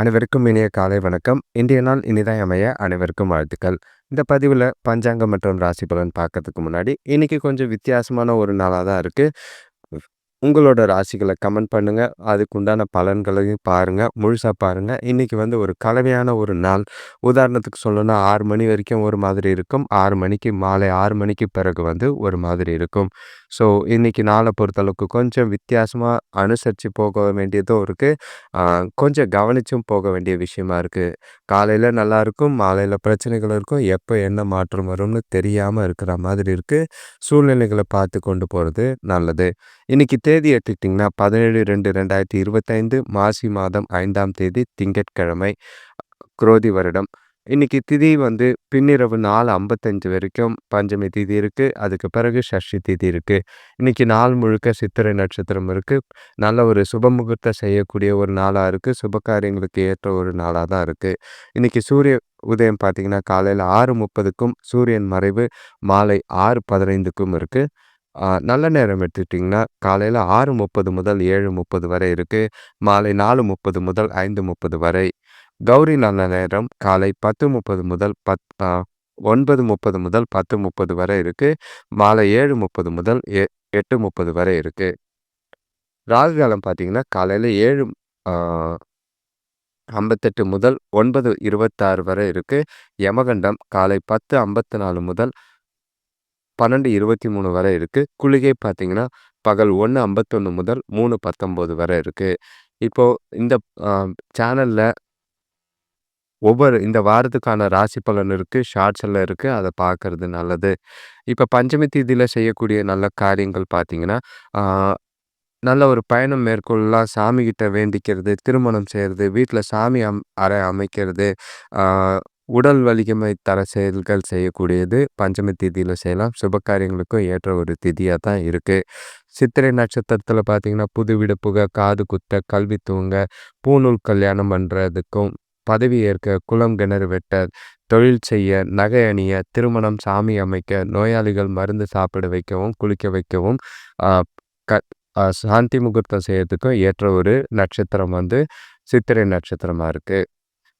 அனைவருக்கும் இனிய காலை வணக்கம். இன்றைய நாள் இனிதாய் அமைய அனைவருக்கும் வாழ்த்துக்கள். இந்த பதிவில் பஞ்சாங்கம் மற்றும் ராசி பலன் பார்க்கறதுக்கு முன்னாடி, இன்றைக்கி கொஞ்சம் வித்தியாசமான ஒரு நாளாக தான் இருக்குது உங்களோட ராசிகளை கமெண்ட் பண்ணுங்கள் அதுக்குண்டான பலன்களையும் பாருங்கள் முழுசாக பாருங்கள் இன்றைக்கி வந்து ஒரு கலவையான ஒரு நாள். உதாரணத்துக்கு சொல்லணும்னா ஆறு மணி வரைக்கும் ஒரு மாதிரி இருக்கும். ஆறு மணிக்கு மாலை ஆறு மணிக்கு பிறகு வந்து ஒரு மாதிரி இருக்கும். ஸோ இன்றைக்கி நாளை பொறுத்தளவுக்கு கொஞ்சம் வித்தியாசமாக அனுசரித்து போக வேண்டியதும் இருக்குது கொஞ்சம் கவனிச்சும் போக வேண்டிய விஷயமா இருக்குது காலையில் நல்லாயிருக்கும் மாலையில் பிரச்சனைகள் இருக்கும். எப்போ என்ன மாற்றம் வரும்னு தெரியாமல் இருக்கிற மாதிரி இருக்குது சூழ்நிலைகளை பார்த்து கொண்டு போகிறது நல்லது. இன்னைக்கு தேதி எடுத்துக்கிட்டிங்கன்னா 17/2/2025 மாசி மாதம் ஐந்தாம் தேதி திங்கட்கிழமை. குரோதி வருடம். இன்னைக்கு திதி வந்து பின்னிரவு 4:55 வரைக்கும் பஞ்சமி திதி இருக்குது அதுக்கு பிறகு சஷ்டி திதி இருக்குது இன்னைக்கு நாள் முழுக்க சித்திரை நட்சத்திரம் இருக்குது நல்ல ஒரு சுபமுகூர்த்தம் செய்யக்கூடிய ஒரு நாளாக இருக்குது சுபகாரியங்களுக்கு ஏற்ற ஒரு நாளாக தான் இருக்குது இன்னைக்கு சூரிய உதயம் பார்த்தீங்கன்னா, காலையில 6:30க்கும் சூரியன் மறைவு மாலை ஆறு பதினைந்துக்கும் இருக்குது நல்ல நேரம் எடுத்துக்கிட்டிங்கன்னா, காலையில 6:30 முதல் 7:30 வரை இருக்கு. மாலை 4:30 முதல் 5:30 வரை. கௌரி நல்ல நேரம் காலை 10:30 முதல் பத் ஒன்பது 9:30 முதல் 10:30 வரை இருக்கு. மாலை 7:30 முதல் எ 8:30 வரை இருக்கு. ராகு காலம் பார்த்தீங்கன்னா, காலையில 7 ஆ 58 முதல் 9:26 வரை இருக்கு. யமகண்டம் காலை 10:54 முதல் 12:23 வரை இருக்குது குளிகை பார்த்தீங்கன்னா, பகல் 1:51 முதல் 3:19 வரை இருக்குது இப்போது இந்த சேனலில் ஒவ்வொரு இந்த வாரத்துக்கான ராசி பலன் இருக்குது ஷார்ட்ஸ் எல்லாம் இருக்குது அதை பார்க்கறது நல்லது. இப்போ பஞ்சமி தீதியில் செய்யக்கூடிய நல்ல காரியங்கள் பார்த்தீங்கன்னா, நல்ல ஒரு பயணம் மேற்கொள்ளலாம். சாமிகிட்ட வேண்டிக்கிறது, திருமணம் செய்கிறது வீட்டில் சாமி அம் அறை அமைக்கிறது, உடல் வலிமை தர செயல்கள் செய்யக்கூடியது. பஞ்சமி திதியில செய்யலாம். சுப காரியங்களுக்கும் ஏற்ற ஒரு திதியாக தான் இருக்குது சித்திரை நட்சத்திரத்தில் பார்த்தீங்கன்னா, புது விடுப்புக காது குத்த, கல்வி தூங்க பூணூல் கல்யாணம் பண்ணுறதுக்கும் பதவி ஏற்க, குளம் கிணறு வெட்ட, தொழில் செய்ய, நகை அணிய, திருமணம், சாமி அமைக்க, நோயாளிகள் மருந்து சாப்பிட வைக்கவும், குளிக்க வைக்கவும், க சாந்தி முகூர்த்தம் செய்யறதுக்கும் ஏற்ற ஒரு நட்சத்திரம் வந்து சித்திரை நட்சத்திரமாக இருக்குது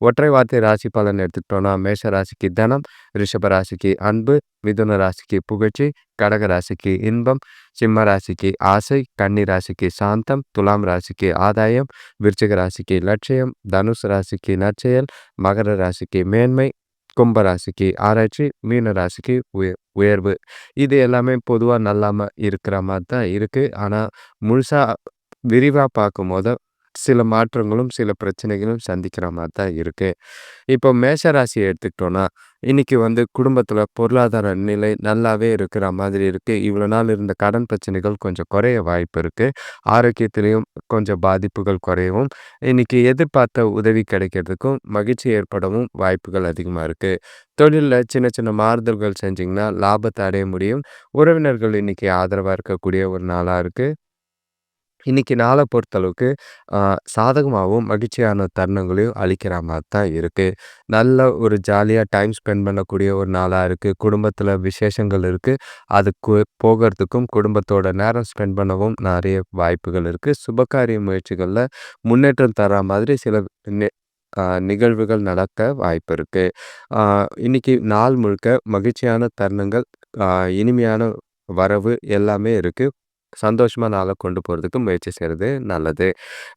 ஒற்றை வார்த்தை ராசி பலன் எடுத்துக்கிட்டோம்னா, மேஷ ராசிக்கு தனம், ரிஷப ராசிக்கு அன்பு, மிதுன ராசிக்கு புகழ்ச்சி, கடக ராசிக்கு இன்பம், சிம்ம ராசிக்கு ஆசை, கன்னி ராசிக்கு சாந்தம், துலாம் ராசிக்கு ஆதாயம், விருச்சிக ராசிக்கு லட்சியம், தனுசு ராசிக்கு நற்செயல், மகர ராசிக்கு மேன்மை, கும்ப ராசிக்கு ஆராய்ச்சி, மீன ராசிக்கு உய உயர்வு. இது எல்லாமே பொதுவாக நல்லாம இருக்கிற மாதிரி தான் இருக்குது ஆனால் முழுசாக விரிவாக பார்க்கும் பார்க்கும்போது சில மாற்றங்களும், சில பிரச்சனைகளும் சந்திக்கிற மாதிரி தான் இருக்குது இப்போ மேஷராசியை எடுத்துக்கிட்டோன்னா இன்றைக்கி வந்து குடும்பத்தில் பொருளாதார நிலை நல்லாவே இருக்கிற மாதிரி இருக்குது இவ்வளோ நாள் இருந்த கடன் பிரச்சனைகள் கொஞ்சம் குறைய வாய்ப்பு இருக்குது ஆரோக்கியத்திலையும் கொஞ்சம் பாதிப்புகள் குறையவும், இன்னைக்கு எதிர்பார்த்த உதவி கிடைக்கிறதுக்கும், மகிழ்ச்சி ஏற்படவும் வாய்ப்புகள் அதிகமாக இருக்குது தொழிலில் சின்ன சின்ன மாறுதல்கள் செஞ்சிங்கன்னா லாபத்தை அடைய முடியும். உறவினர்கள் இன்றைக்கி ஆதரவாக இருக்கக்கூடிய ஒரு நாளாக இருக்குது இன்னைக்கு நாளை பொறுத்தளவுக்கு சாதகமாகவும் மகிழ்ச்சியான தருணங்களையும் அளிக்கிற மாதிரி தான் இருக்குது நல்ல ஒரு ஜாலியாக டைம் ஸ்பெண்ட் பண்ணக்கூடிய ஒரு நாளாக இருக்குது குடும்பத்தில் விசேஷங்கள் இருக்குது அதுக்கு போகிறதுக்கும் குடும்பத்தோட நேரம் ஸ்பெண்ட் பண்ணவும் நிறைய வாய்ப்புகள் இருக்குது சுபகாரிய முயற்சிகளில் முன்னேற்றம் தர மாதிரி சில நிகழ்வுகள் நடக்க வாய்ப்பு இருக்குது இன்றைக்கி நாள் முழுக்க மகிழ்ச்சியான தருணங்கள், இனிமையான வரவு எல்லாமே இருக்குது சந்தோஷமாக நாளை கொண்டு போகிறதுக்கு முயற்சி செய்கிறது நல்லது.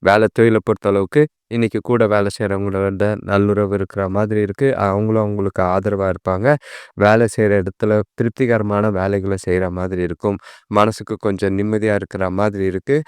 வேலை தொழில பொறுத்தளவுக்கு, இன்றைக்கி கூட வேலை செய்கிறவங்களோட நல்லுறவு இருக்கிற மாதிரி இருக்குது அவங்களும் அவங்களுக்கு ஆதரவாக இருப்பாங்க. வேலை செய்கிற இடத்துல திருப்திகரமான வேலைகளை செய்கிற மாதிரி இருக்கும். மனசுக்கு கொஞ்சம் நிம்மதியாக இருக்கிற மாதிரி இருக்குது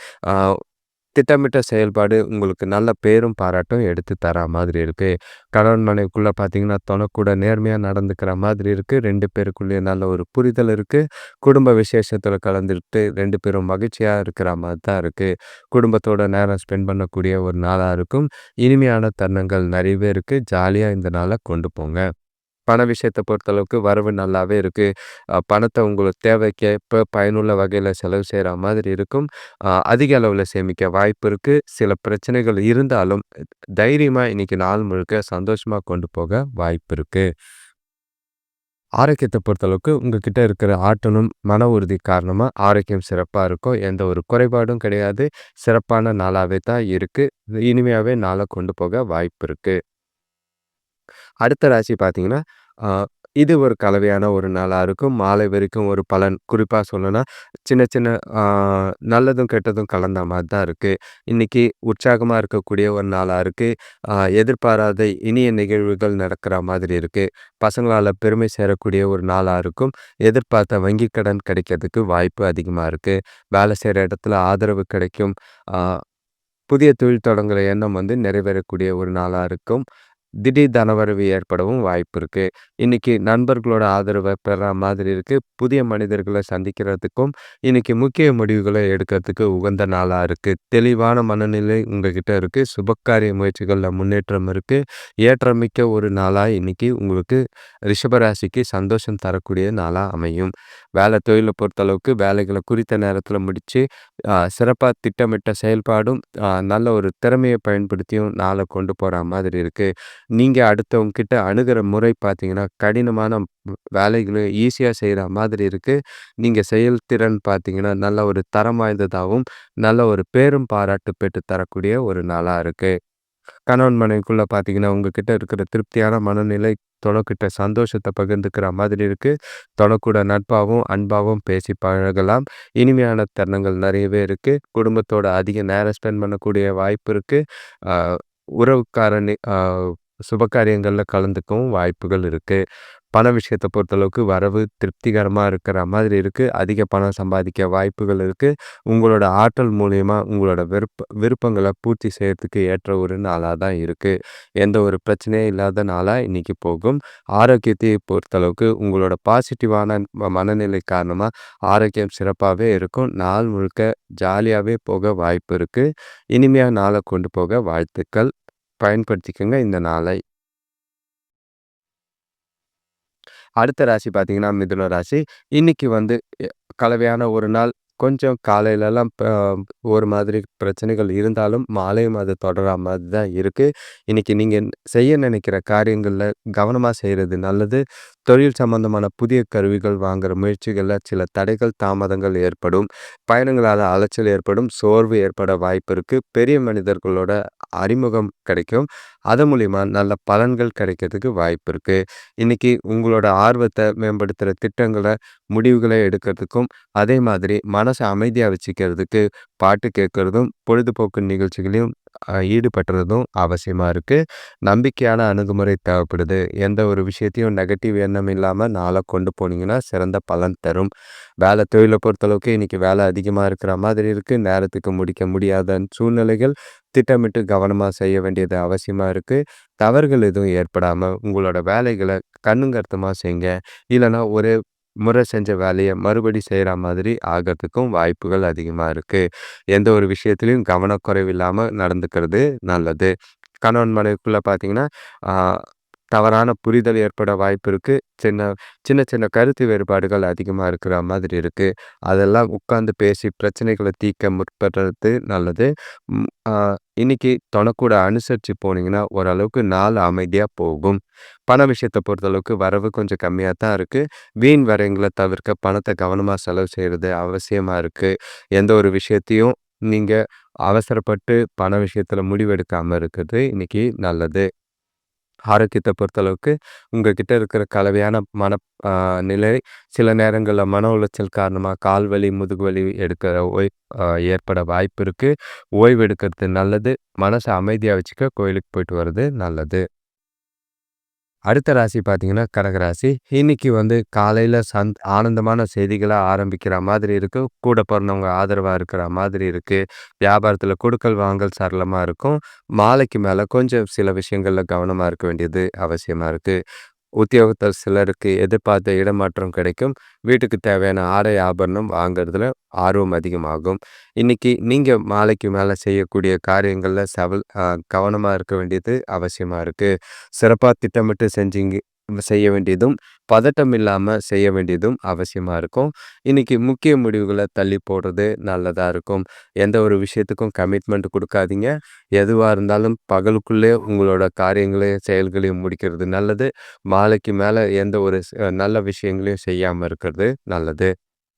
திட்டமிட்ட செயல்பாடு உங்களுக்கு நல்ல பேரும், பாராட்டும் எடுத்து தர மாதிரி இருக்குது கணவன் மனைவிக்குள்ளே பார்த்தீங்கன்னா, தொண நேர்மையாக நடந்துக்கிற மாதிரி இருக்குது ரெண்டு பேருக்குள்ளேயே நல்ல ஒரு புரிதல் இருக்குது குடும்ப விசேஷத்தில் கலந்துக்கிட்டு ரெண்டு பேரும் மகிழ்ச்சியாக இருக்கிற மாதிரி தான் இருக்குது குடும்பத்தோட நேரம் ஸ்பெண்ட் பண்ணக்கூடிய ஒரு நாளாக இருக்கும். இனிமையான தருணங்கள் நிறையவே இருக்குது ஜாலியாக இந்த நாளை கொண்டு போங்க. பண விஷயத்தை பொறுத்தளவுக்கு வரவு நல்லாவே இருக்குது பணத்தை உங்களுக்கு தேவைக்கேற்ப பயனுள்ள வகையில் செலவு செய்கிற மாதிரி இருக்கும். அதிக அளவில் சேமிக்க வாய்ப்பு இருக்குது சில பிரச்சனைகள் இருந்தாலும், தைரியமாக இன்றைக்கி நாள் முழுக்க சந்தோஷமாக கொண்டு போக வாய்ப்பு இருக்குது ஆரோக்கியத்தை பொறுத்தளவுக்கு உங்ககிட்ட இருக்கிற ஆற்றலும், மன உறுதி காரணமாக ஆரோக்கியம் சிறப்பாக இருக்கும். எந்த ஒரு குறைபாடும் கிடையாது. சிறப்பான நாளாகவே தான் இருக்குது இனிமையாகவே நாளை கொண்டு போக வாய்ப்பு இருக்குது அடுத்த ராசி பார்த்தீங்கன்னா, இது ஒரு கலவையான ஒரு நாளாக இருக்கும். மாலை வரைக்கும் ஒரு பலன் குறிப்பாக சொல்லணும்னா, சின்ன சின்ன நல்லதும், கெட்டதும் கலந்த மாதிரி தான் இருக்குது இன்றைக்கி உற்சாகமாக இருக்கக்கூடிய ஒரு நாளாக இருக்குது எதிர்பாராத இனிய நிகழ்வுகள் நடக்கிற மாதிரி இருக்குது பசங்களால் பெருமை சேரக்கூடிய ஒரு நாளாக இருக்கும். எதிர்பார்த்த வங்கி கடன் கிடைக்கிறதுக்கு வாய்ப்பு அதிகமாக இருக்குது வேலை செய்கிற இடத்துல ஆதரவு கிடைக்கும். புதிய தொழில் தொடங்குகிற எண்ணம் வந்து நிறைவேறக்கூடிய ஒரு நாளாக இருக்கும். திடீர் தனவரவு ஏற்படவும் வாய்ப்பு இருக்குது இன்னைக்கு நண்பர்களோட ஆதரவை பெற மாதிரி இருக்குது புதிய மனிதர்களை சந்திக்கிறதுக்கும், இன்னைக்கு முக்கிய முடிவுகளை எடுக்கிறதுக்கு உகந்த நாளாக இருக்குது தெளிவான மனநிலை உங்ககிட்ட இருக்குது சுபகாரிய முயற்சிகளில் முன்னேற்றம் இருக்குது ஏற்றமிக்க ஒரு நாளாக இன்னைக்கு உங்களுக்கு ரிஷபராசிக்கு சந்தோஷம் தரக்கூடிய நாளாக அமையும். வேலை தொழிலை பொறுத்தளவுக்கு வேலைகளை குறித்த நேரத்தில் முடித்து சிறப்பாக திட்டமிட்ட செயல்பாடும், நல்ல ஒரு திறமையை பயன்படுத்தியும் நாளை கொண்டு போகிற மாதிரி இருக்குது நீங்கள் அடுத்தவங்க அணுகிற முறை பார்த்தீங்கன்னா, கடினமான வேலைகளை ஈஸியாக செய்கிற மாதிரி இருக்குது நீங்கள் செயல்திறன் பார்த்தீங்கன்னா, நல்ல ஒரு தரம் வாய்ந்ததாகவும் நல்ல ஒரு பேரும் பாராட்டு பெற்று தரக்கூடிய ஒரு நாளாக இருக்குது கணவன் மனைவிக்குள்ளே பார்த்தீங்கன்னா, உங்ககிட்ட இருக்கிற திருப்தியான மனநிலை, தொணக்கிட்ட சந்தோஷத்தை பகிர்ந்துக்கிற மாதிரி இருக்குது தொணக்கூட நட்பாகவும் அன்பாகவும் பேசி பழகலாம். இனிமையான தருணங்கள் நிறையவே இருக்குது குடும்பத்தோட அதிக நேரம் ஸ்பெண்ட் பண்ணக்கூடிய வாய்ப்பு இருக்குது அ உறவுக்காரனி அ கலந்துக்கவும் வாய்ப்புகள் இருக்குது பண விஷயத்தை பொறுத்தளவுக்கு வரவு திருப்திகரமாக இருக்கிற மாதிரி இருக்குது அதிக பணம் சம்பாதிக்க வாய்ப்புகள் இருக்குது உங்களோட ஆற்றல் மூலயமா உங்களோட விருப்ப விருப்பங்களை பூர்த்தி செய்கிறதுக்கு ஏற்ற ஒரு நாளாக தான் இருக்குது எந்த ஒரு பிரச்சனையும் இல்லாத நாளாக இன்றைக்கி போகும். ஆரோக்கியத்தை பொறுத்தளவுக்கு உங்களோட பாசிட்டிவான மனநிலை காரணமாக ஆரோக்கியம் சிறப்பாகவே இருக்கும். நாள் முழுக்க ஜாலியாகவே போக வாய்ப்பு இருக்குது இனிமையாக நாளை கொண்டு போக வாழ்த்துக்கள். பயன்படுத்திக்கங்க இந்த நாளை. அடுத்த ராசி பார்த்தீங்கன்னா, மிதுன ராசி. இன்னைக்கு வந்து கலவையான ஒரு நாள். கொஞ்சம் காலையிலலாம் ப ஒரு மாதிரி பிரச்சனைகள் இருந்தாலும், மாலையும் அது தொடரா மாதிரி தான் இருக்குது இன்றைக்கி நீங்கள் செய்ய நினைக்கிற காரியங்களில் கவனமாக செய்கிறது நல்லது. தொழில் சம்மந்தமான புதிய கருவிகள் வாங்குற முயற்சிகளில் சில தடைகள், தாமதங்கள் ஏற்படும். பயணங்களால் அலைச்சல் ஏற்படும். சோர்வு ஏற்பட வாய்ப்பு இருக்குது பெரிய மனிதர்களோட அறிமுகம் கிடைக்கும். அதன் மூலிமா நல்ல பலன்கள் கிடைக்கிறதுக்கு வாய்ப்பு இருக்குது இன்றைக்கி உங்களோட ஆர்வத்தை மேம்படுத்துகிற திட்டங்களை முடிவுகளை எடுக்கிறதுக்கும், அதே மாதிரி மன மனசை அமைதியாக வச்சுக்கிறதுக்கு பாட்டு கேட்குறதும் பொழுதுபோக்கு நிகழ்ச்சிகளையும் ஈடுபட்டுறதும் அவசியமாக இருக்குது நம்பிக்கையான அணுகுமுறை தேவைப்படுது. எந்த ஒரு விஷயத்தையும் நெகட்டிவ் எண்ணம் இல்லாமல் நாளாக கொண்டு போனீங்கன்னா, சிறந்த பலன் தரும். வேலை தொழிலை பொறுத்தளவுக்கு இன்னைக்கு வேலை அதிகமாக இருக்கிற மாதிரி இருக்குது நேரத்துக்கு முடிக்க முடியாத சூழ்நிலைகள். திட்டமிட்டு கவனமாக செய்ய வேண்டியது அவசியமாக இருக்குது தவறுகள் எதுவும் ஏற்படாமல் உங்களோட வேலைகளை கண்ணும் கருத்துமா செய்யுங்க. இல்லன்னா ஒரே முறை செஞ்ச வேலையை மறுபடி செய்கிற மாதிரி ஆகறதுக்கும் வாய்ப்புகள் அதிகமாக இருக்குது எந்த ஒரு விஷயத்துலையும் கவனக்குறைவு இல்லாமல் நடந்துக்கிறது நல்லது. கணவன் மனைவிக்குள்ளே பார்த்தீங்கன்னா, தவறான புரிதல் ஏற்பட வாய்ப்பு இருக்குது சின்ன சின்ன சின்ன கருத்து வேறுபாடுகள் அதிகமாக இருக்கிற மாதிரி இருக்குது அதெல்லாம் உட்காந்து பேசி பிரச்சனைகளை தீர்க்க முற்படுறது நல்லது. இன்றைக்கி இன்னைக்கு தொணக்கூட அனுசரித்து போனீங்கன்னா, ஓரளவுக்கு நாள் அமைதியாக போகும். பண விஷயத்தை பொறுத்தளவுக்கு வரவு கொஞ்சம் கம்மியாக தான் இருக்குது வீண் வரைங்களை தவிர்க்க பணத்தை கவனமாக செலவு செய்கிறது அவசியமாக இருக்குது எந்த ஒரு விஷயத்தையும் நீங்கள் அவசரப்பட்டு பண விஷயத்தில் முடிவெடுக்காமல் இருக்கிறது இன்றைக்கி நல்லது. ஆரோக்கியத்தை பொறுத்தளவுக்கு, உங்ககிட்ட இருக்கிற கலவையான மன நிலை, சில நேரங்களில் மன உளைச்சல் காரணமாக கால் வலி, முதுகு வலி எடுக்கிற ஓய் ஏற்பட வாய்ப்பு இருக்குது ஓய்வு எடுக்கிறது நல்லது. மனசை அமைதியாக வச்சுக்க கோயிலுக்கு போயிட்டு வர்றது நல்லது. அடுத்த ராசி பார்த்தீங்கன்னா, கடகராசி. இன்னைக்கு வந்து காலையில் சந் ஆனந்தமான செய்திகளாக ஆரம்பிக்கிற மாதிரி இருக்குது கூட பிறந்தவங்க ஆதரவாக இருக்கிற மாதிரி இருக்குது வியாபாரத்தில் கொடுக்கல் வாங்கல் சரளமாக இருக்கும். மாலைக்கு மேலே கொஞ்சம் சில விஷயங்களில் கவனமாக இருக்க வேண்டியது அவசியமாக இருக்குது உத்தியோகத்தர் சிலருக்கு எதிர்பார்த்த இடமாற்றம் கிடைக்கும். வீட்டுக்கு தேவையான ஆடை, ஆபரணம் வாங்கிறதுல ஆர்வம் அதிகமாகும். இன்னைக்கு நீங்கள் மாலைக்கு மேலே செய்யக்கூடிய காரியங்களில் செவல் கவனமாக இருக்க வேண்டியது அவசியமாக இருக்குது சிறப்பாக திட்டமிட்டு செஞ்சீங்க செய்ய வேண்டியதும், பதட்டம் இல்லாமல் செய்ய வேண்டியதும் அவசியமாக இருக்கும். இன்னைக்கு முக்கிய முடிவுகளை தள்ளி போடுறது நல்லதாக இருக்கும். எந்த ஒரு விஷயத்துக்கும் கமிட்மெண்ட் கொடுக்காதீங்க எதுவாக இருந்தாலும் பகலுக்குள்ளே உங்களோட காரியங்களையும், செயல்களையும் முடிக்கிறது நல்லது. மாலைக்கு மேலே எந்த ஒரு நல்ல விஷயங்களையும் செய்யாமல் இருக்கிறது நல்லது.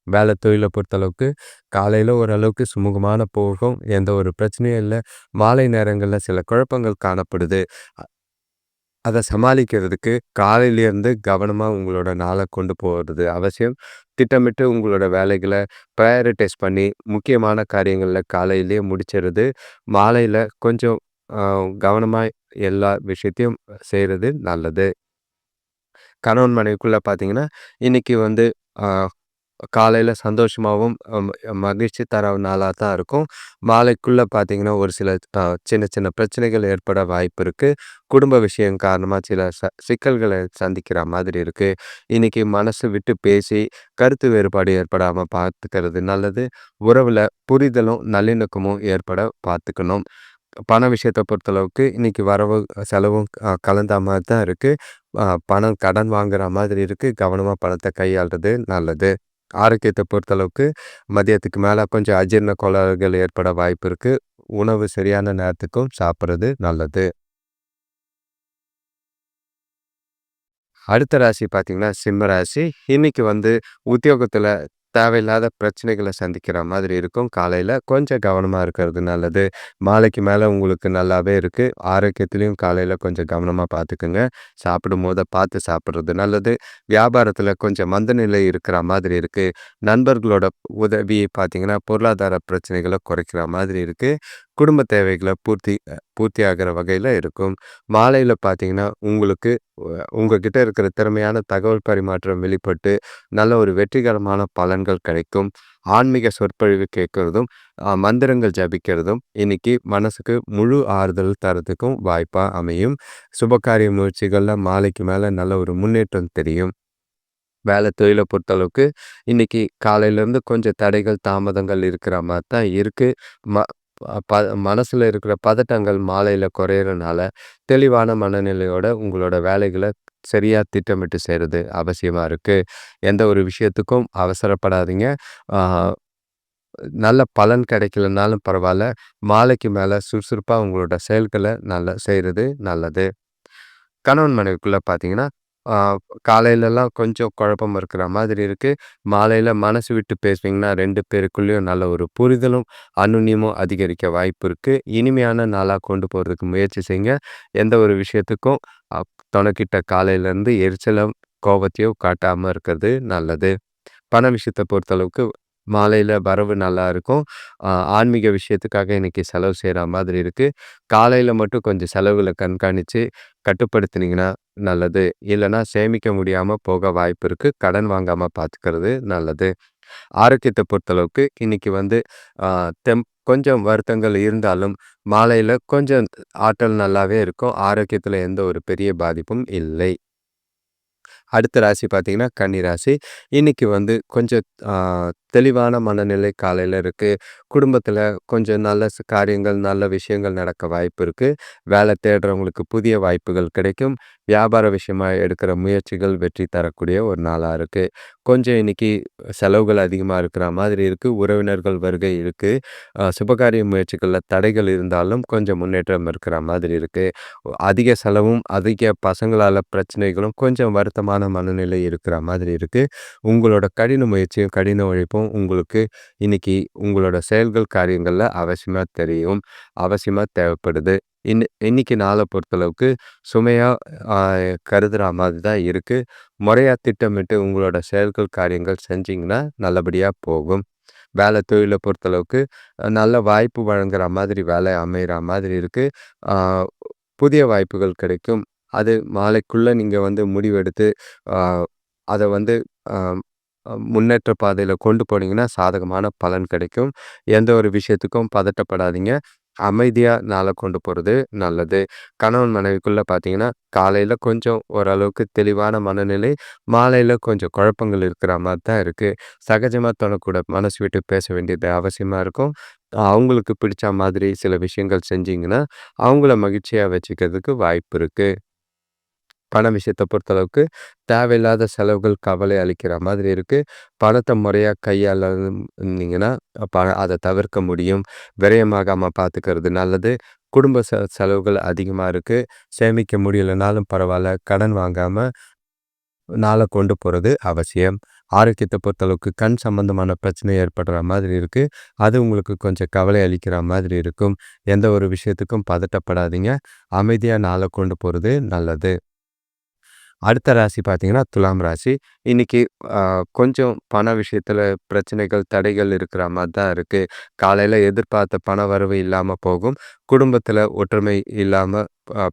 வேலை தொழிலை பொறுத்தளவுக்கு காலையில் ஓரளவுக்கு சுமூகமான போகும். எந்த ஒரு பிரச்சனையும் இல்லை மாலை நேரங்களில் சில குழப்பங்கள் காணப்படுது. அதை சமாளிக்கிறதுக்கு காலையிலேருந்து கவனமாக உங்களோட நாளை கொண்டு போகிறது அவசியம். திட்டமிட்டு உங்களோட வேலைகளை ப்ரையாரிட்டைஸ் பண்ணி முக்கியமான காரியங்களில் காலையிலேயே முடிச்சிடுறது மாலையில் கொஞ்சம் கவனமாக எல்லா விஷயத்தையும் செய்கிறது நல்லது. கணவன் மனைவிக்குள்ளே பார்த்தீங்கன்னா, இன்றைக்கி வந்து காலையில் சந்தோஷமாகவும் மகிழ்ச்சி தர நாளாக தான் இருக்கும். மாலைக்குள்ளே பார்த்தீங்கன்னா, ஒரு சில சின்ன சின்ன பிரச்சனைகள் ஏற்பட வாய்ப்பு இருக்குது குடும்ப விஷயம் காரணமாக சில ச சிக்கல்களை சந்திக்கிற மாதிரி இருக்குது இன்றைக்கி மனசு விட்டு பேசி, கருத்து வேறுபாடு ஏற்படாமல் பார்த்துக்கிறது நல்லது. உறவில் புரிதலும், நல்லிணக்கமும் ஏற்பட பார்த்துக்கணும். பண விஷயத்தை பொறுத்தளவுக்கு இன்றைக்கி வரவு, செலவும் கலந்த மாதிரி தான் இருக்குது பணம் கடன் வாங்குற மாதிரி இருக்குது கவனமாக பணத்தை கையாள்றது நல்லது. ஆரோக்கியத்தை பொறுத்தளவுக்கு மதியத்துக்கு மேலே கொஞ்சம் அஜீரண கோளாறுகள் ஏற்பட வாய்ப்பு இருக்குது உணவு சரியான நேரத்துக்கும் சாப்பிட்றது நல்லது. அடுத்த ராசி பார்த்தீங்கன்னா, சிம்ம ராசி. இன்றைக்கி வந்து உத்தியோகத்தில் தேவையில்லாத பிரச்சனைகளை சந்திக்கிற மாதிரி இருக்கும். காலையில கொஞ்சம் கவனமா இருக்கிறது நல்லது. மாலைக்கு மேல உங்களுக்கு நல்லாவே இருக்கு. ஆரோக்கியத்திலயும் காலையில கொஞ்சம் கவனமா சாப்பிடும் சாப்பிடும்போது பார்த்து சாப்பிடுறது நல்லது. வியாபாரத்துல கொஞ்சம் மந்தநிலை இருக்கிற மாதிரி இருக்கு. நண்பர்களோட உதவி பார்த்தீங்கன்னா, பொருளாதார பிரச்சனைகள குறைக்கிற மாதிரி இருக்கு. குடும்ப தேவைகள பூர்த்தி அ பூர்த்தியாகிற வகையில இருக்கும். மாலையில பார்த்தீங்கன்னா, உங்களுக்கு உ உங்ககிட்ட இருக்கிற திறமையான தகவல் பரிமாற்றம் வெளிப்பட்டு, நல்ல ஒரு வெற்றிகரமான பலன் பலன்கள் கிடைக்கும். ஆன்மீக சொற்பொழிவு கேட்கறதும் மந்திரங்கள் ஜபிக்கிறதும் இன்னைக்கு மனசுக்கு முழு ஆறுதல் தர்றதுக்கும் வாய்ப்பாக அமையும். சுபகாரிய முயற்சிகளில் மாலைக்கு மேலே நல்ல ஒரு முன்னேற்றம் தெரியும். வேலை தொழிலை பொறுத்தளவுக்கு, இன்னைக்கு காலையிலேருந்து கொஞ்சம் தடைகள், தாமதங்கள் இருக்கிற மாதிரி தான் இருக்குது ம ப மனசில் இருக்கிற பதட்டங்கள் மாலையில் குறையிறனால தெளிவான மனநிலையோட உங்களோட வேலைகளை சரியாக திட்டமிட்டு செய்கிறது அவசியமாக இருக்குது எந்த ஒரு விஷயத்துக்கும் அவசரப்படாதீங்க. நல்ல பலன் கிடைக்கலனாலும் பரவாயில்ல மாலைக்கு மேலே சுறுசுறுப்பாக உங்களோட செயல்களை நல்லா செய்கிறது நல்லது. கணவன் மனைவிக்குள்ளே பார்த்தீங்கன்னா, காலையிலலாம் கொஞ்சம் குழப்பம் இருக்கிற மாதிரி இருக்குது மாலையில் மனசு விட்டு பேசுனீங்கன்னா, ரெண்டு பேருக்குள்ளேயும் நல்ல ஒரு புரிதலும், அனுநியமும் அதிகரிக்க வாய்ப்பு இருக்குது இனிமையான நாளாக கொண்டு போகிறதுக்கு முயற்சி செய்யுங்க. எந்த ஒரு விஷயத்துக்கும் அ தொணக்கிட்ட காலையிலேருந்து எரிச்சலும் கோபத்தையோ காட்டாமல் இருக்கிறது நல்லது. பண விஷயத்தை பொறுத்தளவுக்கு மாலையில் வரவு நல்லா இருக்கும். ஆன்மீக விஷயத்துக்காக இன்னைக்கு செலவு செய்கிற மாதிரி இருக்குது காலையில் மட்டும் கொஞ்சம் செலவுகளை கண்காணித்து கட்டுப்படுத்தினீங்கன்னா நல்லது. இல்லைன்னா சேமிக்க முடியாமல் போக வாய்ப்பு இருக்குது கடன் வாங்காமல் பார்த்துக்கிறது நல்லது. ஆரோக்கியத்தை பொறுத்தளவுக்கு இன்னைக்கு வந்து தெம் கொஞ்சம் வருத்தங்கள் இருந்தாலும், மாலையில் கொஞ்சம் ஆற்றல் நல்லாவே இருக்கும். ஆரோக்கியத்தில் எந்த ஒரு பெரிய பாதிப்பும் இல்லை. அடுத்த ராசி பார்த்தீங்கன்னா, கன்னி ராசி. இன்றைக்கி வந்து கொஞ்சம் தெளிவான மனநிலை காலையில் இருக்குது குடும்பத்தில் கொஞ்சம் நல்ல காரியங்கள், நல்ல விஷயங்கள் நடக்க வாய்ப்பு இருக்குது வேலை தேடுறவங்களுக்கு புதிய வாய்ப்புகள் கிடைக்கும். வியாபார விஷயமாக எடுக்கிற முயற்சிகள் வெற்றி தரக்கூடிய ஒரு நாளாக இருக்குது கொஞ்சம் இன்னைக்கு செலவுகள் அதிகமாக இருக்கிற மாதிரி இருக்குது உறவினர்கள் வருகை இருக்குது சுபகாரிய முயற்சிகளில் தடைகள் இருந்தாலும் கொஞ்சம் முன்னேற்றம் இருக்கிற மாதிரி இருக்குது அதிக செலவும், அதிக பசங்களால் பிரச்சனைகளும், கொஞ்சம் வருத்தமான மனநிலை இருக்கிற மாதிரி இருக்குது உங்களோட கடின முயற்சியும், கடின உழைப்பும் உங்களுக்கு இன்னைக்கு உங்களோட செயல்கள், காரியங்களில் அவசியமாக தெரியும். அவசியமாக தேவைப்படுது. இன் இன்னைக்கு நாளை பொறுத்தளவுக்கு சுமையாக கருதுகிற மாதிரி தான் இருக்குது முறையாக திட்டமிட்டு உங்களோட செயல்கள், காரியங்கள் செஞ்சிங்கன்னா நல்லபடியாக போகும். வேலை தொழிலை பொறுத்தளவுக்கு நல்ல வாய்ப்பு வழங்குற மாதிரி வேலை அமைகிற மாதிரி இருக்குது புதிய வாய்ப்புகள் கிடைக்கும். அது மாலைக்குள்ளே நீங்கள் வந்து முடிவெடுத்து, அதை வந்து முன்னேற்ற பாதையில் கொண்டு போனீங்கன்னா, சாதகமான பலன் கிடைக்கும். எந்த ஒரு விஷயத்துக்கும் பதட்டப்படாதீங்க. அமைதியாக நாளை கொண்டு போகிறது நல்லது. கணவன் மனைவிக்குள்ள பார்த்தீங்கன்னா, காலையில் கொஞ்சம் ஓரளவுக்கு தெளிவான மனநிலை. மாலையில் கொஞ்சம் குழப்பங்கள் இருக்கிற மாதிரி தான் இருக்குது சகஜமாக தோணக்கூட மனசு விட்டு பேச வேண்டியது அவசியமாக இருக்கும். அவங்களுக்கு பிடிச்ச மாதிரி சில விஷயங்கள் செஞ்சிங்கன்னா அவங்கள மகிழ்ச்சியாக வச்சுக்கிறதுக்கு வாய்ப்பு இருக்குது பண விஷயத்தை பொறுத்தளவுக்கு தேவையில்லாத செலவுகள் கவலை அளிக்கிற மாதிரி இருக்குது பணத்தை முறையாக கையாள பண அதை தவிர்க்க முடியும். விரயமாகாமல் பார்த்துக்கிறது நல்லது. குடும்ப செ செலவுகள் அதிகமாக இருக்குது சேமிக்க முடியலைனாலும் பரவாயில்ல கடன் வாங்காமல் நாளை கொண்டு போகிறது அவசியம். ஆரோக்கியத்தை பொறுத்தளவுக்கு கண் சம்பந்தமான பிரச்சனை ஏற்படுற மாதிரி இருக்குது அது உங்களுக்கு கொஞ்சம் கவலை அளிக்கிற மாதிரி இருக்கும். எந்த ஒரு விஷயத்துக்கும் பதட்டப்படாதீங்க. அமைதியாக நாளை கொண்டு போகிறது நல்லது. அடுத்த ராசி பார்த்தீங்கன்னா துலாம் ராசி. இன்றைக்கி கொஞ்சம் பண விஷயத்தில் பிரச்சனைகள் தடைகள் இருக்கிற மாதிரி தான் இருக்குது காலையில் எதிர்பார்த்த பண வரவு இல்லாமல் போகும். குடும்பத்தில் ஒற்றுமை இல்லாமல்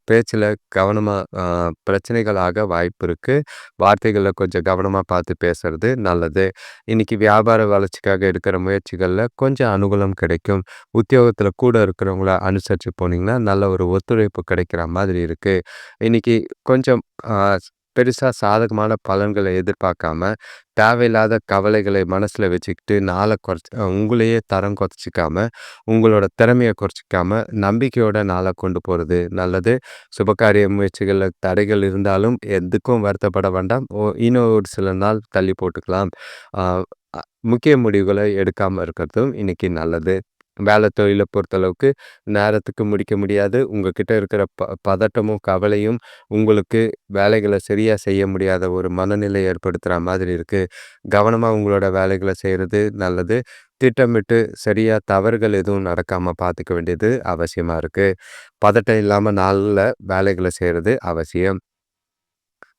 பேச்சில் கவனமாக பிரச்சனைகளாக வாய்ப்பு இருக்குது வார்த்தைகளில் கொஞ்சம் கவனமாக பார்த்து பேசுறது நல்லது. இன்றைக்கி வியாபார வளர்ச்சிக்காக எடுக்கிற முயற்சிகளில் கொஞ்சம் அனுகூலம் கிடைக்கும். உத்தியோகத்தில் கூட இருக்கிறவங்கள அனுசரித்து போனீங்கன்னா நல்ல ஒரு ஒத்துழைப்பு கிடைக்கிற மாதிரி இருக்குது இன்றைக்கி கொஞ்சம் பெருசாக சாதகமான பலன்களை எதிர்பார்க்காம தேவையில்லாத கவலைகளை மனசில் வச்சுக்கிட்டு நாளை குறைச்சி உங்களையே தரம் குறைச்சிக்காம உங்களோட திறமையை குறைச்சிக்காம நம்பிக்கையோட நாளை கொண்டு போகிறது நல்லது. சுபகாரிய முயற்சிகளில் தடைகள் இருந்தாலும் எதுக்கும் வருத்தப்பட வேண்டாம். ஓ இன்னும் ஒரு சில நாள் தள்ளி போட்டுக்கலாம். முக்கிய முடிவுகளை எடுக்காமல் இருக்கிறதும் இன்றைக்கி நல்லது. வேலை தொழிலை பொறுத்தளவுக்கு நேரத்துக்கு முடிக்க முடியாது. உங்ககிட்ட இருக்கிற ப பதட்டமும் கவலையும் உங்களுக்கு வேலைகளை சரியாக செய்ய முடியாத ஒரு மனநிலை ஏற்படுத்துகிற மாதிரி இருக்குது கவனமாக உங்களோட வேலைகளை செய்கிறது நல்லது. திட்டமிட்டு சரியாக தவறுகள் எதுவும் நடக்காமல் பார்த்துக்க வேண்டியது அவசியமாக இருக்குது பதட்டம் இல்லாமல் நாளில் வேலைகளை செய்கிறது அவசியம்.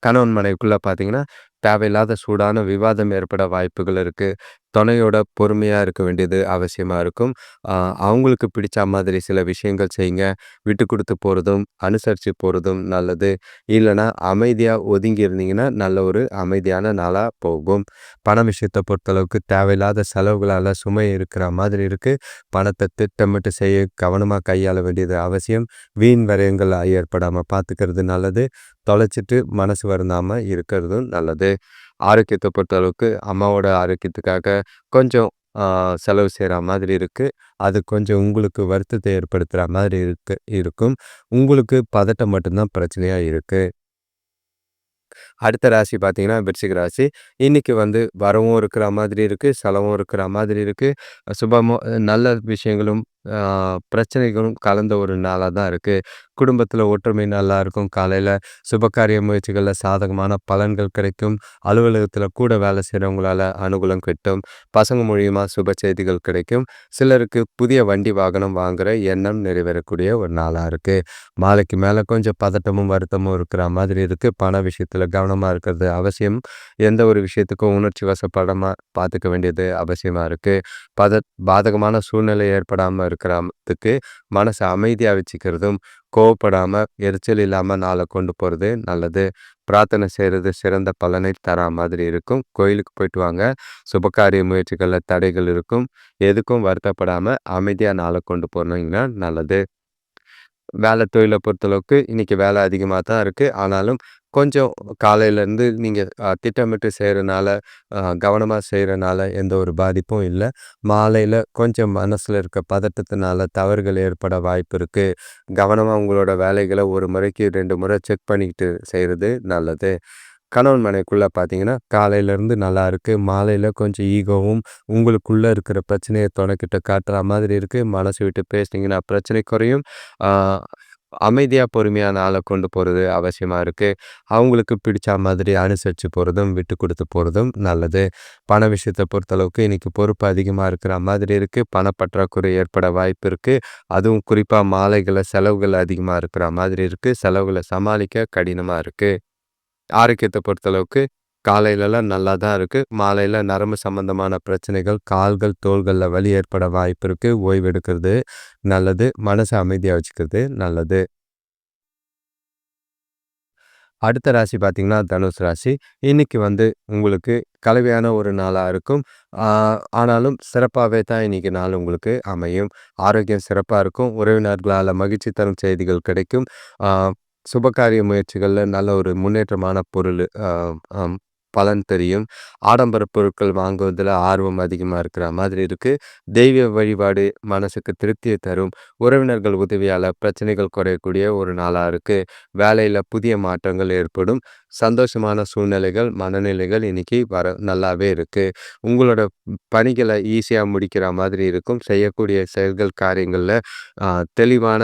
கணவன் மனைவிக்குள்ளே பார்த்தீங்கன்னா தேவையில்லாத சூடான விவாதம் ஏற்பட வாய்ப்புகள் இருக்குது துணையோட பொறுமையாக இருக்க வேண்டியது அவசியமாக இருக்கும். அவங்களுக்கு பிடிச்ச மாதிரி சில விஷயங்கள் செய்யுங்க விட்டு கொடுத்து போகிறதும் அனுசரித்து போகிறதும் நல்லது. இல்லைனா அமைதியாக ஒதுங்கி இருந்தீங்கன்னா நல்ல ஒரு அமைதியான நாளாக போகும். பண விஷயத்தை பொறுத்தளவுக்கு தேவையில்லாத செலவுகளால் சுமை இருக்கிற மாதிரி இருக்குது பணத்தை திட்டமிட்டு செய்ய கவனமாக கையாள வேண்டியது அவசியம். வீண் வரையங்கள் ஏற்படாமல் பார்த்துக்கிறது நல்லது. தொலைச்சிட்டு மனசு வருந்தாமல் இருக்கிறதும் நல்லது. ஆரோக்கியத்தை பொறுத்தளவுக்கு அம்மாவோட ஆரோக்கியத்துக்காக கொஞ்சம் செலவு செய்கிற மாதிரி இருக்குது அது கொஞ்சம் உங்களுக்கு வருத்தத்தை ஏற்படுத்துகிற மாதிரி இருக்கு இருக்கும். உங்களுக்கு பதட்டம் மட்டும்தான் பிரச்சனையாக இருக்குது அடுத்த ராசி பார்த்தீங்கன்னா விருச்சிக ராசி. இன்னைக்கு வந்து வரவும் இருக்கிற மாதிரி இருக்குது செலவும் இருக்கிற மாதிரி இருக்குது சுபமோ நல்ல விஷயங்களும் பிரச்சனைகளும் கலந்த ஒரு நாளாக தான் இருக்குது குடும்பத்தில் ஒற்றுமை நல்லா இருக்கும் காலையில் சுபகாரிய முயற்சிகளில் சாதகமான பலன்கள் கிடைக்கும். அலுவலகத்தில் கூட வேலை செய்கிறவங்களால அனுகூலம் கிட்டும். பசங்க மூலியமாக சுப செய்திகள் கிடைக்கும். சிலருக்கு புதிய வண்டி வாகனம் வாங்குகிற எண்ணம் நிறைவேறக்கூடிய ஒரு நாளாக இருக்குது மாலைக்கு மேலே கொஞ்சம் பதட்டமும் வருத்தமும் இருக்கிற மாதிரி இருக்குது பண விஷயத்தில் கவனமாக இருக்கிறது அவசியம். எந்த ஒரு விஷயத்துக்கும் உணர்ச்சி வசப்படமாக பார்த்துக்க வேண்டியது அவசியமாக இருக்குது பத பாதகமான சூழ்நிலை ஏற்படாமல் இருக்கிறதுக்கு மனசை அமைதியாக வச்சுக்கிறதும் கோவப்படாமல் எரிச்சல் இல்லாமல் நாளை கொண்டு போகிறது நல்லது. பிரார்த்தனை செய்கிறது சிறந்த பலனை தரா மாதிரி இருக்கும். கோயிலுக்கு போயிட்டு வாங்க. சுபகாரிய முயற்சிகளில் தடைகள் இருக்கும். எதுக்கும் வருத்தப்படாமல் அமைதியாக நாளை கொண்டு போனீங்கன்னா நல்லது. வேலை தொழிலை பொறுத்தளவுக்கு இன்றைக்கி வேலை அதிகமாக தான் இருக்குது ஆனாலும் கொஞ்சம் காலையிலேருந்து நீங்கள் திட்டமிட்டு செய்கிறனால கவனமாக செய்கிறனால எந்த ஒரு பாதிப்பும் இல்லை. மாலையில் கொஞ்சம் மனசில் இருக்க பதட்டத்தினால தவறுகள் ஏற்பட வாய்ப்பு இருக்குது கவனமாக உங்களோட வேலைகளை ஒரு முறைக்கு ரெண்டு முறை செக் பண்ணிக்கிட்டு செய்கிறது நல்லது. கணவன் மனைக்குள்ளே பார்த்தீங்கன்னா காலையிலேருந்து நல்லா இருக்குது மாலையில் கொஞ்சம் ஈகோவும் உங்களுக்குள்ளே இருக்கிற பிரச்சனையை துணைக்கிட்ட காட்டுற மாதிரி இருக்குது மனசு விட்டு பேசினீங்கன்னா பிரச்சனை குறையும். அமைதியாக பொறுமையான ஆளை கொண்டு போகிறது அவசியமாக இருக்குது அவங்களுக்கு பிடிச்ச மாதிரி அனுசரித்து போகிறதும் விட்டு கொடுத்து போகிறதும் நல்லது. பண விஷயத்தை பொறுத்தளவுக்கு இன்றைக்கி பொறுப்பு அதிகமாக இருக்கிற மாதிரி இருக்குது பணப்பற்றாக்குறை ஏற்பட வாய்ப்பு இருக்குது அதுவும் குறிப்பாக மாலைகளை செலவுகள் அதிகமாக இருக்கிற மாதிரி இருக்குது செலவுகளை சமாளிக்க கடினமாக இருக்குது ஆரோக்கியத்தை பொறுத்தளவுக்கு காலையிலலாம் நல்லா தான் இருக்குது மாலையில் நரம்பு சம்மந்தமான பிரச்சனைகள் கால்கள் தோள்களில் வலி ஏற்பட வாய்ப்பு இருக்குது ஓய்வு எடுக்கிறது நல்லது. மனசை அமைதியாக வச்சுக்கிறது நல்லது. அடுத்த ராசி பார்த்திங்கன்னா தனுஷ் ராசி. இன்னைக்கு வந்து உங்களுக்கு கலவையான ஒரு நாளாக இருக்கும். ஆனாலும் சிறப்பாகவே தான் இன்றைக்கி நாள் உங்களுக்கு அமையும். ஆரோக்கியம் சிறப்பாக இருக்கும். உறவினர்களால் மகிழ்ச்சி தரும் செய்திகள் கிடைக்கும். சுபகாரிய முயற்சிகளில் நல்ல ஒரு முன்னேற்றமான பொருள் பலன் தெரியும். ஆடம்பர பொருட்கள் வாங்குவதில் ஆர்வம் அதிகமாக இருக்கிற மாதிரி இருக்குது தெய்வ வழிபாடு மனசுக்கு திருப்தியை தரும். உறவினர்கள் உதவியால் பிரச்சனைகள் குறையக்கூடிய ஒரு நாளாக இருக்குது வேலையில் புதிய மாற்றங்கள் ஏற்படும். சந்தோஷமான சூழ்நிலைகள் மனநிலைகள் இன்னைக்கு வர நல்லாவே இருக்குது உங்களோட பணிகளை ஈஸியாக முடிக்கிற மாதிரி இருக்கும். செய்யக்கூடிய செயல்கள் காரியங்களில் தெளிவான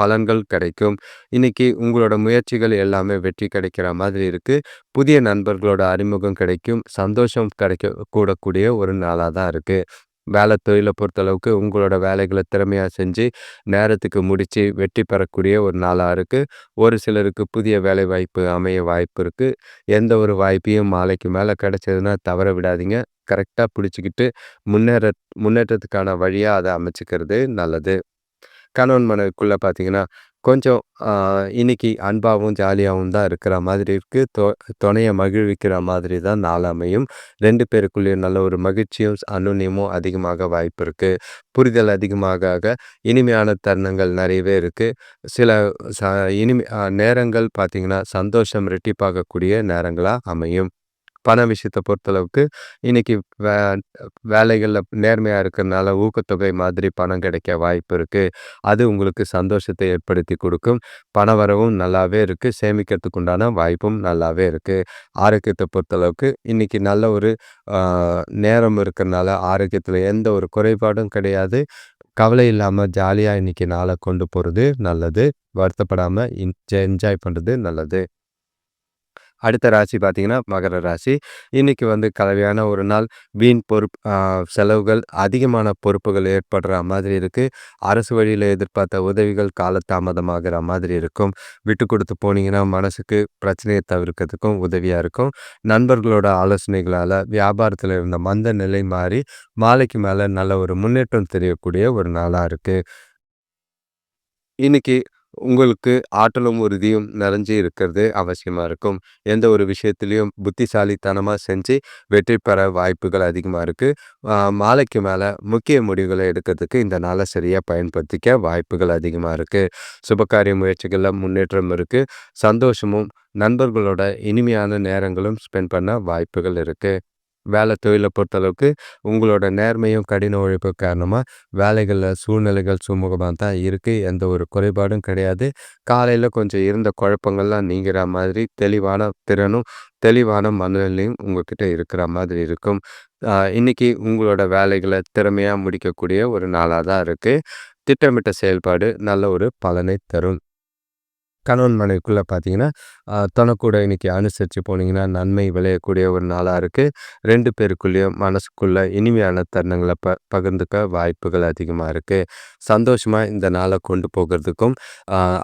பலன்கள் கிடைக்கும். இன்னைக்கு உங்களோட முயற்சிகள் எல்லாமே வெற்றி கிடைக்கிற மாதிரி இருக்குது புதிய நண்பர்களோட அறிமுகம் கிடைக்கும். சந்தோஷம் கிடைக்க கூடக்கூடிய ஒரு நாளாக தான் இருக்குது வேலை தொழிலை பொறுத்தளவுக்கு உங்களோட வேலைகளை திறமையாக செஞ்சு நேரத்துக்கு முடித்து வெற்றி பெறக்கூடிய ஒரு நாளாக இருக்குது ஒரு சிலருக்கு புதிய வேலை வாய்ப்பு அமைய வாய்ப்பு இருக்குது எந்த ஒரு வாய்ப்பையும் மாலைக்கு மேலே கிடைச்சதுன்னா தவற விடாதீங்க. கரெக்டாக பிடிச்சிக்கிட்டு முன்னேற முன்னேற்றத்துக்கான வழியாக அதை அமைச்சிக்கிறது நல்லது. கணவன் மனைவிக்குள்ளே பார்த்தீங்கன்னா கொஞ்சம் இன்னைக்கு அன்பாகவும் ஜாலியாகவும் தான் இருக்கிற மாதிரி இருக்குது தொ துணையை மகிழ்விக்கிற மாதிரி தான் நாள் அமையும். ரெண்டு பேருக்குள்ளேயும் நல்ல ஒரு மகிழ்ச்சியும் அனுநியமும் அதிகமாக வாய்ப்பு இருக்குது புரிதல் அதிகமாக ஆக இனிமையான தருணங்கள் நிறையவே இருக்குது சில ச இனிமை நேரங்கள் பார்த்திங்கன்னா சந்தோஷம் ரெட்டிப்பாகக்கூடிய நேரங்களாக அமையும். பண விஷயத்தை பொறுத்தளவுக்கு இன்னைக்கு வே வேலைகளில் நேர்மையாக இருக்கிறதுனால ஊக்கத்தொகை மாதிரி பணம் கிடைக்க வாய்ப்பு இருக்குது அது உங்களுக்கு சந்தோஷத்தை ஏற்படுத்தி கொடுக்கும். பண வரவும் நல்லாவே இருக்குது சேமிக்கிறதுக்கு உண்டான வாய்ப்பும் நல்லாவே இருக்குது ஆரோக்கியத்தை பொறுத்தளவுக்கு இன்னைக்கு நல்ல ஒரு நேரம் இருக்கிறனால ஆரோக்கியத்தில் எந்த ஒரு குறைபாடும் கிடையாது. கவலை இல்லாமல் ஜாலியாக இன்றைக்கி நாளை கொண்டு போகிறது நல்லது. வருத்தப்படாமல் என்ஜாய் பண்ணுறது நல்லது. அடுத்த ராசி பார்த்தீங்கன்னா மகர ராசி. இன்னைக்கு வந்து கலவையான ஒரு நாள். வீண் பொறுப்பு செலவுகள் அதிகமான பொறுப்புகள் ஏற்படுற மாதிரி இருக்குது அரசு வழியில் எதிர்பார்த்த உதவிகள் காலதாமதமாகிற மாதிரி இருக்கும். விட்டு கொடுத்து போனீங்கன்னா மனசுக்கு பிரச்சனையை தவிர்க்கிறதுக்கும் உதவியாக இருக்கும். நண்பர்களோட ஆலோசனைகளால் வியாபாரத்தில் இருந்த மந்த நிலை மாறி மாலைக்கு மேலே நல்ல ஒரு முன்னேற்றம் தெரியக்கூடிய ஒரு நாளாக இருக்குது இன்னைக்கு உங்களுக்கு ஆற்றலும் உறுதியும் நிறைஞ்சு இருக்கிறது அவசியமாக இருக்கும். எந்த ஒரு விஷயத்துலையும் புத்திசாலித்தனமாக செஞ்சு வெற்றி பெற வாய்ப்புகள் அதிகமாக இருக்குது மாலைக்கு மேலே முக்கிய முடிவுகளை எடுக்கிறதுக்கு இந்த நாளை சரியாக பயன்படுத்திக்க வாய்ப்புகள் அதிகமாக இருக்குது சுபகாரிய முயற்சிகளில் முன்னேற்றம் இருக்குது சந்தோஷமும் நண்பர்களோட இனிமையான நேரங்களும் ஸ்பெண்ட் பண்ண வாய்ப்புகள் இருக்குது வேலை தொழிலை பொறுத்தளவுக்கு உங்களோட நேர்மையும் கடின உழைப்பு காரணமாக வேலைகளில் சூழ்நிலைகள் சுமூகமாக தான் இருக்குது எந்த ஒரு குறைபாடும் கிடையாது. காலையில் கொஞ்சம் இருந்த குழப்பங்கள்லாம் நீங்கிற மாதிரி தெளிவான திறனும் தெளிவான மனநிலையும் உங்ககிட்ட இருக்கிற மாதிரி இருக்கும். இன்றைக்கி உங்களோட வேலைகளை திறமையாக முடிக்கக்கூடிய ஒரு நாளாக தான் இருக்குது திட்டமிட்ட செயல்பாடு நல்ல ஒரு பலனை தரும். கணவன் மனைவிக்குள்ளே பார்த்தீங்கன்னா தனக்கூட இன்றைக்கி அனுசரித்து போனீங்கன்னா நன்மை விளையக்கூடிய ஒரு நாளாக இருக்குது ரெண்டு பேருக்குள்ளேயும் மனசுக்குள்ளே இனிமையான தருணங்களை ப பகிர்ந்துக்க வாய்ப்புகள் அதிகமாக இருக்குது சந்தோஷமாக இந்த நாளை கொண்டு போகிறதுக்கும்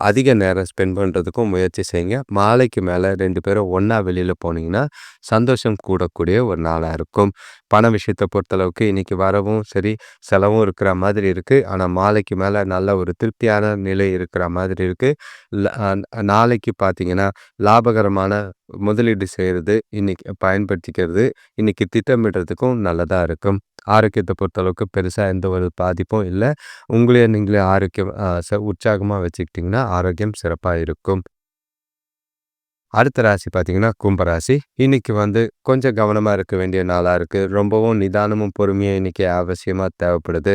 அதிக நேரம் ஸ்பெண்ட் பண்ணுறதுக்கும் முயற்சி செய்யுங்க. மாலைக்கு மேலே ரெண்டு பேரும் ஒன்றா வெளியில் போனீங்கன்னா சந்தோஷம் கூடக்கூடிய ஒரு நாளாக இருக்கும். பண விஷயத்தை பொறுத்தளவுக்கு இன்றைக்கி வரவும் சரி செலவும் இருக்கிற மாதிரி இருக்குது ஆனால் மாலைக்கு மேலே நல்ல ஒரு திருப்தியான நிலை இருக்கிற மாதிரி இருக்குது நாளைக்கு பார்த்தீங்கன்னா லாபகரமான முதலீடு செய்கிறது இன்னைக்கு பயன்படுத்திக்கிறது இன்னைக்கு திட்டமிடுறதுக்கும் நல்லதாக இருக்கும். ஆரோக்கியத்தை பொறுத்தளவுக்கு பெருசாக எந்த ஒரு பாதிப்பும் இல்லை. உங்களே நீங்களே ஆரோக்கியம் உற்சாகமாக வச்சுக்கிட்டிங்கன்னா ஆரோக்கியம் சிறப்பாக இருக்கும். அடுத்த ராசி பார்த்தீங்கன்னா கும்பராசி. இன்னைக்கு வந்து கொஞ்சம் கவனமாக இருக்க வேண்டிய நாளாக இருக்குது ரொம்பவும் நிதானமும் பொறுமையும் இன்னைக்கு அவசியமாக தேவைப்படுது.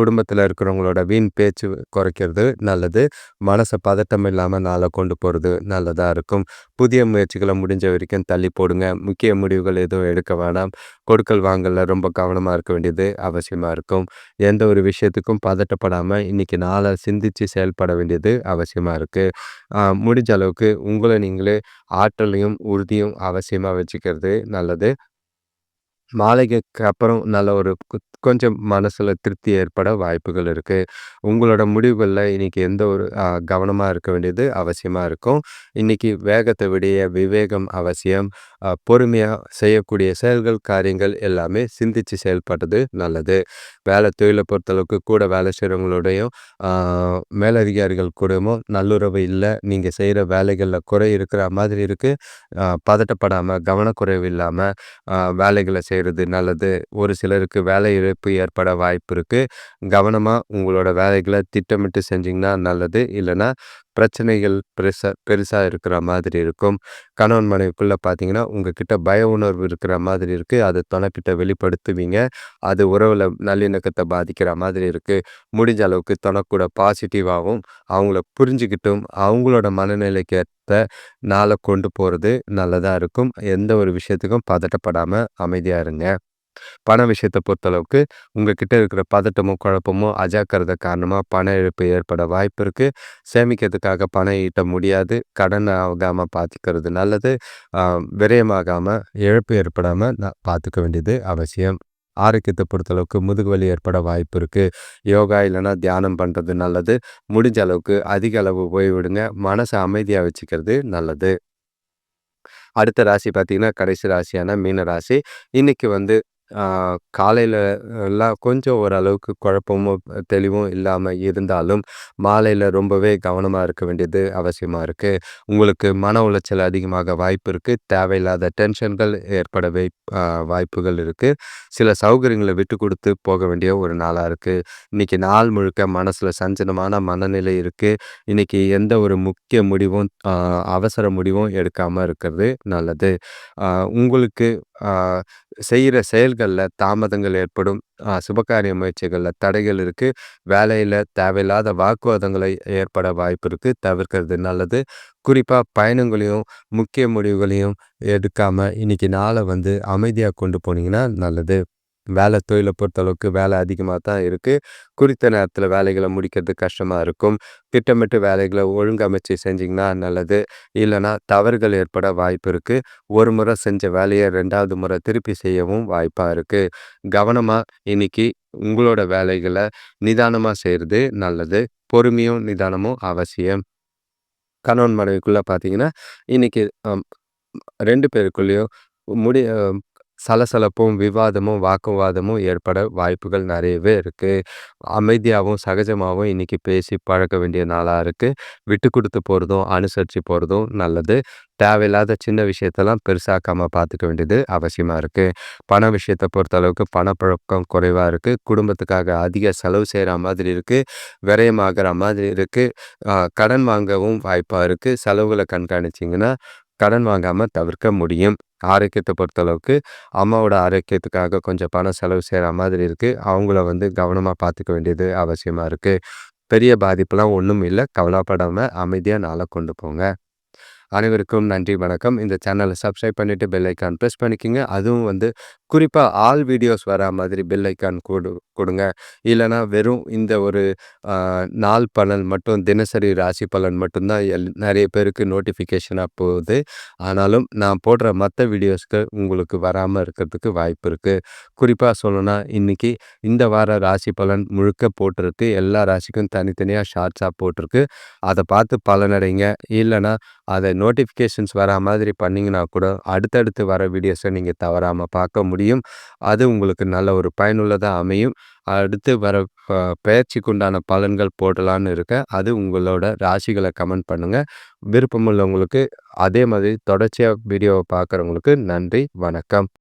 குடும்பத்தில் இருக்கிறவங்களோட வீண் பேச்சு குறைக்கிறது நல்லது. மனசை பதட்டம் இல்லாமல் நாளை கொண்டு போகிறது நல்லதாக இருக்கும். புதிய முயற்சிகளை முடிஞ்ச வரைக்கும் தள்ளி போடுங்க. முக்கிய முடிவுகள் எதுவும் எடுக்க வேணாம். கொடுக்கல் வாங்கல ரொம்ப கவனமாக இருக்க வேண்டியது அவசியமாக இருக்கும். எந்த ஒரு விஷயத்துக்கும் பதட்டப்படாமல் இன்றைக்கி நாளை சிந்தித்து செயல்பட வேண்டியது அவசியமாக இருக்குது முடிஞ்ச அளவுக்கு உங்களை நீங்களே ஆற்றலையும் உறுதியும் அவசியமாக வச்சுக்கிறது நல்லது. மாலைக்கு அப்புறம் நல்ல ஒரு கொஞ்சம் மனசில் திருப்தி ஏற்பட வாய்ப்புகள் இருக்குது உங்களோட முடிவுகளில் இன்றைக்கி எந்த ஒரு கவனமாக இருக்க வேண்டியது அவசியமாக இருக்கும். இன்றைக்கி வேகத்தை விடைய விவேகம் அவசியம். பொறுமையாக செய்யக்கூடிய செயல்கள் காரியங்கள் எல்லாமே சிந்தித்து செயல்படுறது நல்லது. வேலை தொழிலை பொறுத்தளவுக்கு கூட வேலை செய்கிறவங்களோடையும் மேலதிகாரிகள் கூடவும் நல்லுறவு இல்லை. நீங்கள் செய்கிற வேலைகளில் குறை இருக்கிற மாதிரி இருக்குது பதட்டப்படாமல் கவனக்குறைவு இல்லாமல் வேலைகளை செய்கிறது நல்லது. ஒரு சிலருக்கு வேலை இழப்பு ஏற்பட வாய்ப்பு இருக்குது கவனமாக உங்களோட வேலைகளை திட்டமிட்டு செஞ்சிங்கன்னா நல்லது. இல்லைன்னா பிரச்சனைகள் பெருசாக பெருசாக இருக்கிற மாதிரி இருக்கும். கணவன் மனைவிக்குள்ளே பார்த்தீங்கன்னா, உங்ககிட்ட பய உணர்வு இருக்கிற மாதிரி இருக்குது அதை துணைக்கிட்ட வெளிப்படுத்துவீங்க. அது உறவில் நல்லிணக்கத்தை பாதிக்கிற மாதிரி இருக்குது முடிஞ்ச அளவுக்கு தொணக்கூட பாசிட்டிவாகவும் அவங்கள புரிஞ்சுக்கிட்டும் அவங்களோட மனநிலைக்கு நாளை கொண்டு போகிறது நல்லதாக இருக்கும். எந்த ஒரு விஷயத்துக்கும் பதட்டப்படாமல் அமைதியாக இருங்க. பண விஷயத்தை பொறுத்தளவுக்கு, உங்ககிட்ட இருக்கிற பதட்டமோ குழப்பமும், அஜாக்கிரதை காரணமாக பண இழப்பு ஏற்பட வாய்ப்பு இருக்குது சேமிக்கிறதுக்காக பணம் ஈட்ட முடியாது. கடன் ஆகாமல் பார்த்துக்கிறது நல்லது. விரயமாகாமல் இழப்பு ஏற்படாமல் நான் பார்த்துக்க வேண்டியது அவசியம். ஆரோக்கியத்தை பொறுத்தளவுக்கு முதுகு வலி ஏற்பட வாய்ப்பு இருக்குது யோகா இல்லைன்னா தியானம் பண்ணுறது நல்லது. முடிஞ்ச அளவுக்கு அதிக அளவு ஓய்விடுங்க. மனசை அமைதியாக வச்சுக்கிறது நல்லது. அடுத்த ராசி பார்த்தீங்கன்னா, கடைசி ராசியான மீன ராசி. இன்றைக்கி வந்து காலையில் எல்லாம் கொஞ்சம் ஓரளவுக்கு குழப்பமும், தெளிவும் இல்லாமல் இருந்தாலும், மாலையில் ரொம்பவே கவனமாக இருக்க வேண்டியது அவசியமாக இருக்குது உங்களுக்கு மன உளைச்சல் அதிகமாக வாய்ப்பு இருக்குது தேவையில்லாத டென்ஷன்கள் ஏற்பட வைப் வாய்ப்புகள் இருக்குது சில சௌகரியங்களை விட்டு கொடுத்து போக வேண்டிய ஒரு நாளாக இருக்குது இன்றைக்கி நாள் முழுக்க மனசில் சஞ்சனமான மனநிலை இருக்குது இன்றைக்கி எந்த ஒரு முக்கிய முடிவும், அவசர முடிவும் எடுக்காமல் இருக்கிறது நல்லது. உங்களுக்கு செய்கிற செயல்களில் தாமதங்கள் ஏற்படும். சுபகாரிய முயற்சிகளில் தடைகள் இருக்குது வேலையில் தேவையில்லாத வாக்குவாதங்களை ஏற்பட வாய்ப்பு இருக்குது தவிர்க்கிறது நல்லது. குறிப்பாக பயணங்களையும், முக்கிய முடிவுகளையும் எடுக்காமல் இன்றைக்கி நாளை வந்து அமைதியாக கொண்டு போனீங்கன்னா நல்லது. வேலை தொழிலை பொறுத்தளவுக்கு வேலை அதிகமாக தான் இருக்குது குறித்த நேரத்தில் வேலைகளை முடிக்கிறது கஷ்டமாக இருக்கும். திட்டமிட்டு வேலைகளை ஒழுங்கமைச்சு செஞ்சிங்கன்னா நல்லது. இல்லைன்னா தவறுகள் ஏற்பட வாய்ப்பு இருக்குது ஒரு முறை செஞ்ச வேலையை ரெண்டாவது முறை திருப்பி செய்யவும் வாய்ப்பாக இருக்குது கவனமாக இன்னைக்கு உங்களோட வேலைகளை நிதானமாக செய்கிறது நல்லது. பொறுமையும், நிதானமும் அவசியம். கணவன் மனைவிக்குள்ளே பார்த்தீங்கன்னா, இன்னைக்கு அம் 2 பேருக்குள்ளயும் முடி சலசலப்பும், விவாதமும், வாக்குவாதமும் ஏற்பட வாய்ப்புகள் நிறையவே இருக்குது அமைதியாகவும் சகஜமாகவும் இன்னைக்கு பேசி பழக வேண்டிய நாளாக இருக்குது விட்டு கொடுத்து போகிறதும் அனுசரித்து போகிறதும் நல்லது. தேவையில்லாத சின்ன விஷயத்தெல்லாம் பெருசாக்காமல் பார்த்துக்க வேண்டியது அவசியமாக இருக்குது பண விஷயத்த பொறுத்தளவுக்கு பணப்பழக்கம் குறைவாக இருக்குது குடும்பத்துக்காக அதிக செலவு செய்கிற மாதிரி இருக்குது விரயமாகிற மாதிரி இருக்குது கடன் வாங்கவும் வாய்ப்பாக இருக்குது செலவுகளை கண்காணிச்சிங்கன்னா கடன் வாங்காமல் தவிர்க்க முடியும். ஆரோக்கியத்தை பொறுத்தளவுக்கு, அம்மாவோட ஆரோக்கியத்துக்காக கொஞ்சம் பணம் செலவு செய்கிற மாதிரி இருக்குது அவங்கள வந்து கவனமாக பார்த்துக்க வேண்டியது அவசியமாக இருக்குது பெரிய பாதிப்புலாம் ஒன்றும் இல்லை கவலைப்படாமல் அமைதியாக நாளை கொண்டு போங்க. அனைவருக்கும் நன்றி, வணக்கம். இந்த சேனலை சப்ஸ்கிரைப் பண்ணிவிட்டு பெல் ஐக்கான் ப்ரெஸ் பண்ணிக்கோங்க அதுவும் வந்து குறிப்பாக ஆல் வீடியோஸ் வரா மாதிரி பெல் ஐக்கான் கொடு கொடுங்க இல்லைனா வெறும் இந்த ஒரு நாள் பலன் மட்டும் தினசரி ராசி பலன் மட்டும்தான் எல் நிறைய பேருக்கு நோட்டிஃபிகேஷனாக போகுது. ஆனாலும் நான் போடுற மற்ற வீடியோஸ்க்கு உங்களுக்கு வராமல் இருக்கிறதுக்கு வாய்ப்பு இருக்குது குறிப்பாக சொல்லணும்னா, இன்னைக்கு இந்த வார ராசி பலன் முழுக்க போட்டிருக்கு. எல்லா ராசிக்கும் தனித்தனியாக ஷார்ட்ஸாக போட்டிருக்கு. அதை பார்த்து பலனடைங்க. இல்லைனா அதை நோட்டிஃபிகேஷன்ஸ் வரா மாதிரி பண்ணிங்கன்னா கூட, அடுத்தடுத்து வர வீடியோஸை நீங்கள் தவறாமல் பார்க்க முடியும். அது உங்களுக்கு நல்ல ஒரு பயனுள்ளதாக அமையும். அடுத்து வர பயிற்சிக்குண்டான பெயர்ச்சிக்கு உண்டான பலன்கள் போடலான்னு இருக்கேன். அது உங்களோட ராசிகளை கமெண்ட் பண்ணுங்கள் விருப்பம் உள்ளவங்களுக்கு அதே மாதிரி தொடர்ச்சியாக வீடியோவை பார்க்குறவங்களுக்கு நன்றி, வணக்கம்.